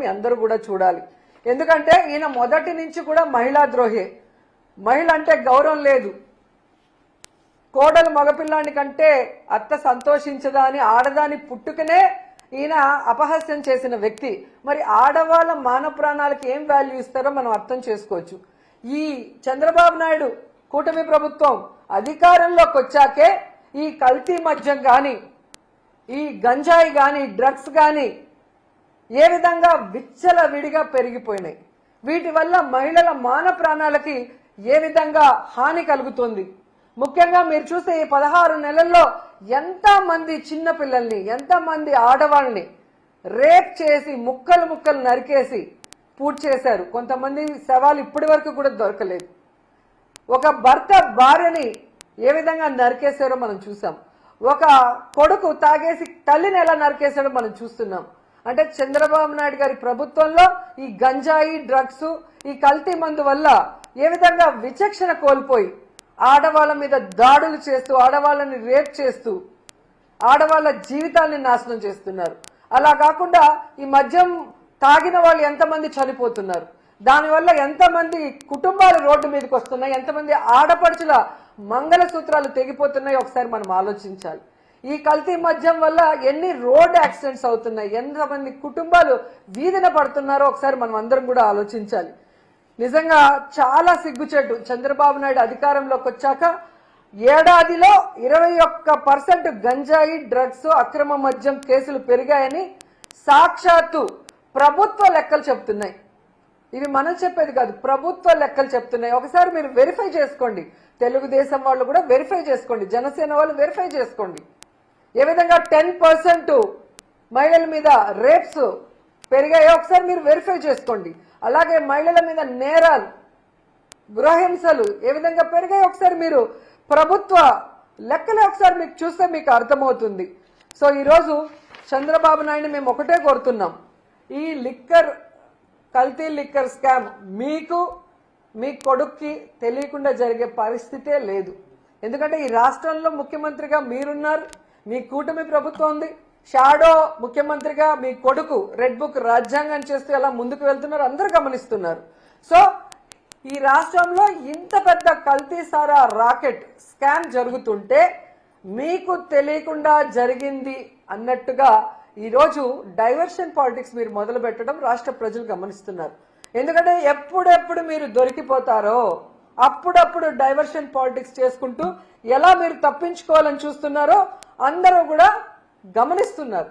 మీ అందరూ కూడా చూడాలి. ఎందుకంటే ఈయన మొదటి నుంచి కూడా మహిళా ద్రోహే. మహిళ అంటే గౌరవం లేదు. కోడలు మగపిల్లాని కంటే అత్త సంతోషించదా అని ఆడదాని పుట్టుకనే ఈయన అపహాస్యం చేసిన వ్యక్తి. మరి ఆడవాళ్ళ మాన ప్రాణాలకు ఏం వాల్యూ ఇస్తారో మనం అర్థం చేసుకోవచ్చు. ఈ చంద్రబాబు నాయుడు కూటమి ప్రభుత్వం అధికారంలోకి వచ్చాకే ఈ కల్తీ మద్యం కానీ ఈ గంజాయి కానీ డ్రగ్స్ కానీ ఏ విధంగా విచ్చల విడిగా పెరిగిపోయినాయి. వీటి వల్ల మహిళల మాన ప్రాణాలకి ఏ విధంగా హాని కలుగుతుంది. ముఖ్యంగా మీరు చూస్తే ఈ పదహారు నెలల్లో ఎంతమంది చిన్నపిల్లల్ని ఎంతమంది ఆడవాళ్ళని రేప్ చేసి ముక్కలు ముక్కలు నరికేసి పూర్తి చేశారు. కొంతమంది శవాలు ఇప్పటి వరకు కూడా దొరకలేదు. ఒక భర్త భార్యని ఏ విధంగా నరికేశారో మనం చూసాం. ఒక కొడుకు తాగేసి తల్లిని ఎలా నరికేశాడో మనం చూస్తున్నాం. అంటే చంద్రబాబు నాయుడు గారి ప్రభుత్వంలో ఈ గంజాయి డ్రగ్స్ ఈ కల్తీ మందు వల్ల ఏ విధంగా విచక్షణ కోల్పోయి ఆడవాళ్ళ మీద దాడులు చేస్తూ ఆడవాళ్ళని రేప్ చేస్తూ ఆడవాళ్ళ జీవితాన్ని నాశనం చేస్తున్నారు. అలా కాకుండా ఈ మద్యం తాగిన వాళ్ళు ఎంతమంది చనిపోతున్నారు? దానివల్ల ఎంతమంది కుటుంబాలు రోడ్డు మీదకి వస్తున్నాయి? ఎంతమంది ఆడపడుచుల మంగళసూత్రాలు తెగిపోతున్నాయి? ఒకసారి మనం ఆలోచించాలి. ఈ కల్తీ మద్యం వల్ల ఎన్ని రోడ్ యాక్సిడెంట్స్ అవుతున్నాయి? ఎంతమంది కుటుంబాలు వీధిన పడుతున్నారో ఒకసారి మనం అందరం కూడా ఆలోచించాలి. నిజంగా చాలా సిగ్గుచేటు. చంద్రబాబు నాయుడు అధికారంలోకి వచ్చాక ఏడాదిలో ఇరవై ఒక్క పర్సెంట్ గంజాయి డ్రగ్స్ అక్రమ మద్యం కేసులు పెరిగాయని సాక్షాత్తు ప్రభుత్వ లెక్కలు చెప్తున్నాయి. ఇవి మనం చెప్పేది కాదు ప్రభుత్వ లెక్కలు చెప్తున్నాయి. ఒకసారి మీరు వెరిఫై చేసుకోండి. తెలుగుదేశం వాళ్ళు కూడా వెరిఫై చేసుకోండి. జనసేన వాళ్ళు వెరిఫై చేసుకోండి. ఏ విధంగా టెన్ పర్సెంట్ మహిళల మీద రేప్స్ పెరిగాయో ఒకసారి మీరు వెరిఫై చేసుకోండి. అలాగే మహిళల మీద నేరాలు గృహహింసలు ఏ విధంగా పెరిగాయో ఒకసారి మీరు ప్రభుత్వ లెక్కలే ఒకసారి మీకు చూస్తే మీకు అర్థమవుతుంది. సో ఈరోజు చంద్రబాబు నాయుడు మేము ఒకటే కోరుతున్నాం. ఈ లిక్కర్ కల్తీ లిక్కర్ స్కామ్ మీకు మీ కొడుక్కి తెలియకుండా జరిగే పరిస్థితే లేదు. ఎందుకంటే ఈ రాష్ట్రంలో ముఖ్యమంత్రిగా మీరున్నారు. మీ కూటమి ప్రభుత్వం ఉంది షాడో ముఖ్యమంత్రిగా మీ కొడుకు రెడ్ బుక్ రాజ్యాంగం చేస్తూ ఎలా ముందుకు వెళ్తున్నారు అందరూ గమనిస్తున్నారు. సో ఈ రాష్ట్రంలో ఇంత పెద్ద కల్తీ సారా రాకెట్ స్కామ్ జరుగుతుంటే మీకు తెలియకుండా జరిగింది అన్నట్టుగా ఈరోజు డైవర్షన్ పాలిటిక్స్ మీరు మొదలు పెట్టడం రాష్ట్ర ప్రజలు గమనిస్తున్నారు. ఎందుకంటే ఎప్పుడెప్పుడు మీరు దొరికిపోతారో అప్పుడప్పుడు డైవర్షన్ పాలిటిక్స్ చేసుకుంటూ ఎలా మీరు తప్పించుకోవాలని చూస్తున్నారో అందరూ కూడా గమనిస్తున్నారు.